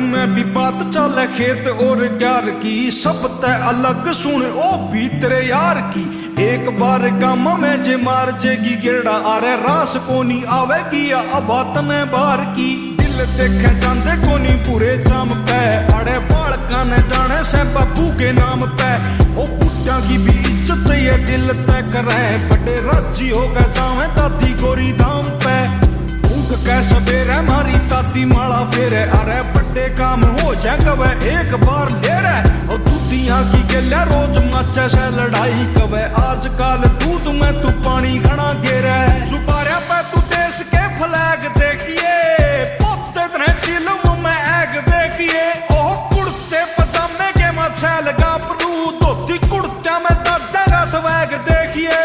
में भी बात चले खेत और प्यार की सब तय अलग सुन ओ भी तेरे यार की एक बार काम में जे मार जेगी गेड़ा अरे रास कोनी आवेगी या अवात ने बार की दिल देखे जांदे कोनी पूरे जाम पे अड़े बालका ਦੀ ਮਾਲਾ ਫੇਰੇ ਅਰੇ ਵੱਡੇ ਕੰਮ ਹੋ ਜਾ ਕਵੇ, ਇੱਕ ਬਾਰ ਡੇਰੇ ਉਹ ਦੁੱਤੀਆਂ ਕੀ ਗੱਲਾਂ ਰੋਜ਼ ਮਾਚੇ ਸੇ ਲੜਾਈ ਕਵੇ। ਅੱਜ ਕੱਲ ਤੂੰ ਤੂੰ ਮੈਂ ਤੂੰ ਪਾਣੀ ਘਣਾ ਗੇਰੇ। ਸੁਪਾਰਿਆ ਪੈ ਤੂੰ ਦੇਸ਼ ਕੇ ਫਲੈਗ ਦੇਖੀਏ। ਪੋਤੇ ਤਰੇ ਚਿਲਮ ਮੈਂ ਐਗ ਦੇਖੀਏ। ਉਹ ਕੁੜਤੇ ਪਜਾਮੇ ਕੇ ਮਾਛੇ ਲਗਾ ਪਰੂ ਧੋਤੀ ਕੁੜਤਾ ਮੈਂ ਦਾਦਾ ਦਾ ਸਵੈਗ ਦੇਖੀਏ।